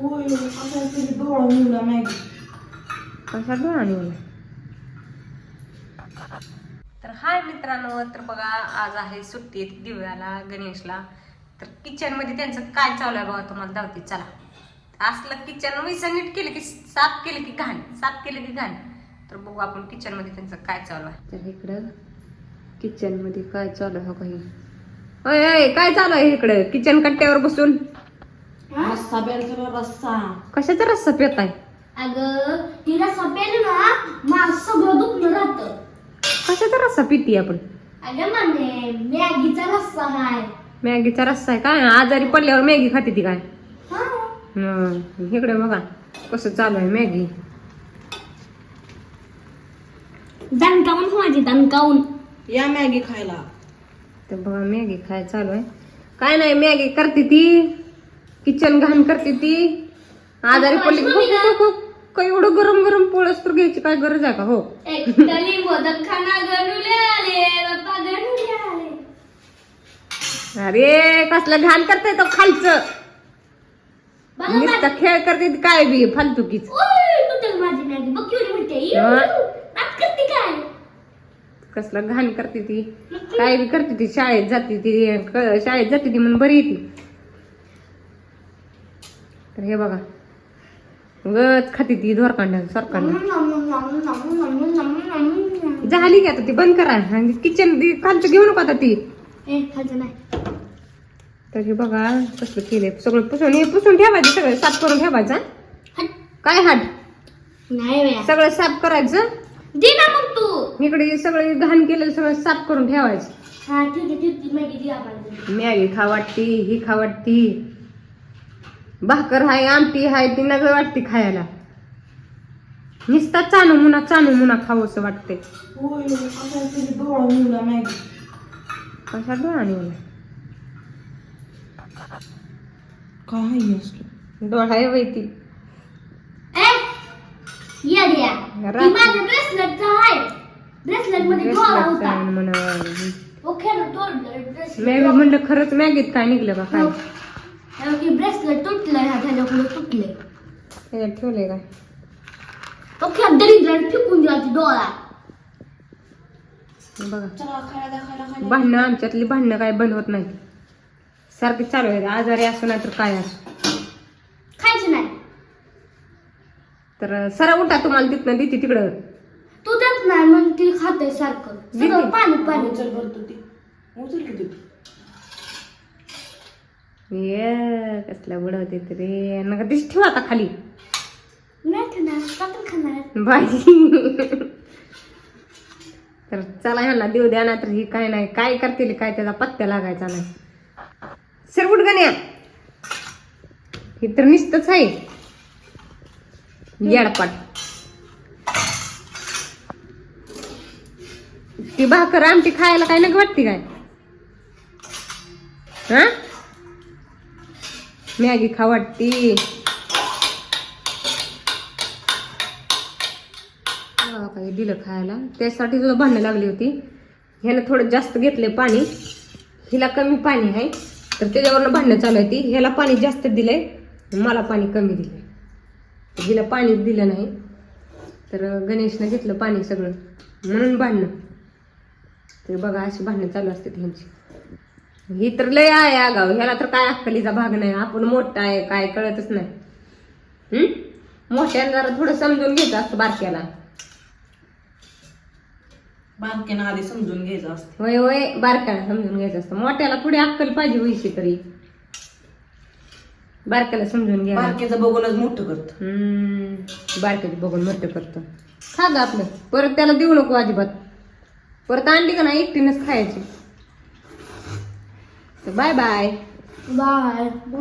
होय असं तुझी डोळा निवडा मॅगी. कशा डोळा निवडला? तर हाय मित्रांनो तर बघा आज आहे सुट्टी दिव्याला गणेशला. तर किचनमध्ये त्यांचं काय चालू आहे बघा तुम्हाला धावते चला. असलं किचन नीट केलं की साफ केलं की घाण साफ केलं की घाण. तर बघू आपण किचनमध्ये त्यांचं काय चालू आहे. तर इकडं किचनमध्ये काय चालू आहे हो. काही काय चालू आहे इकडं? किचन कट्ट्यावर बसून. रस्सा बेलचा रस्सा कशाचा रस्सा पेत आहे अगं तिला सपेल ना माझं सगळं दुखलं राहतं. कशाचा रस्सा पिती आपण? अगं म्हणे मॅगीचा रस्सा हाय. मॅगीचा रस्सा आहे काय? आजारी पडल्यावर मॅगी खाते ती काय? हा. हं, इकडे बघा कसं चालू आहे मॅगी. दणकावून माझी दणकावून. या मॅगी खायला. तर बघा मॅगी खाय चालू आहे. काय नाही मॅगी करते ती. किचन घाण करते ती. आजारी पडली खूप- काही एवढं गरम गरम पोळस तर घ्यायची काय गरज आहे का? हो. अरे कसलं घाण करताय तो खालचं. नुसतं खेळ करते ती काय बी फालतुकीच. कसलं घाण करते ती. काय बी करते ती शाळेत जाते ती शाळेत जाते ती म्हणून बरी येते तर हे बघा. गच खाते ती धोरकांड सरकांड झाली की आता ती बंद करा. किचन खालचं घेऊ नका आता ती. तर हे बघा कसलं केलंय. सगळं पुसून हे पुसून ठेवायचं सगळं साफ करून ठेवायचं. काय हाट सगळं साफ करायचं? दे ना मग तू. इकडे सगळं घाण केलेलं सगळं साफ करून ठेवायचं. मॅगी खा वाटती ही खा वाटती. भाकर हाय आमटी हाय ती नग वाटते खायला. नुसता चानू मुना चानू मुना खावंसं वाटते कशा डोळा निवडला काय डोळा आहे बाई ती. म्हणलं खरंच मॅगीत काय निघलं का काय? की ब्रेसलेट तुटलं ह्या त्याच्याकडे तुटले त्याच्यात ठेवलंय काय? ओके दरिद्र फेकून द्यायची डोळा. बघा. चला खायला द्या खायला खायला. भांडणं आमच्यातली भांडणं काय बंद होत नाही सारखी चालू आहे आजारी असो नाही तर काय असो. खायचं नाही. तर सरा उठा तुम्हाला तिथनं देते तिकडं. तू देत नाही मग ती खाते सारखं. सगळं देते. पाणी पाणी. उचल भरतो ती उचल की तू. ये कसल्या बुडवते रे नका दिस ठेवा आता खाली. का बाई. तर चला ह्यांना देऊ द्या ना तर ही काय नाही. काय करतील काय त्याचा पत्त्या लागायचा नाही. सरबुट गण्या. ही तर निसतच आहे. येडपाट ती भाकर आमटी खायला काय नग वाटते काय? हा? मॅगी खा वाटती काही दिलं खायला. त्यासाठी सुद्धा भांडणं लागली होती. ह्यानं थोडं जास्त घेतले पाणी. हिला कमी पाणी आहे. तर त्याच्यावरनं भांडणं चालू होती ह्याला पाणी जास्त दिलंय. मला पाणी कमी दिलं हिला पाणी दिलं नाही. तर गणेशनं घेतलं पाणी सगळं. म्हणून भांडणं. तर बघा अशी भांडणं चालू असते ह्यांची. ही तर लय आहे आगाव ह्याला तर काय अक्कलीचा भाग नाही. आपण मोठा आहे काय कळतच नाही. हम्म मोठ्यानं जरा थोडं समजून घ्यायचं असतं बारक्याला. बारक्यानं आधी समजून घ्यायचं असतं. होय होय. बारक्याला समजून घ्यायचं असतं. मोठ्याला थोडी अक्कल पाहिजे वैशी तरी. बारक्याला समजून घ्या बारक्याचं बघूनच मोठं करत. हम्म. बारक्याची बघून मोठं करतं. खा ग आपलं. परत त्याला देऊ नको अजिबात. परत आणली का नाही एकटीनंच खायची. Bye bye. Bye. bye.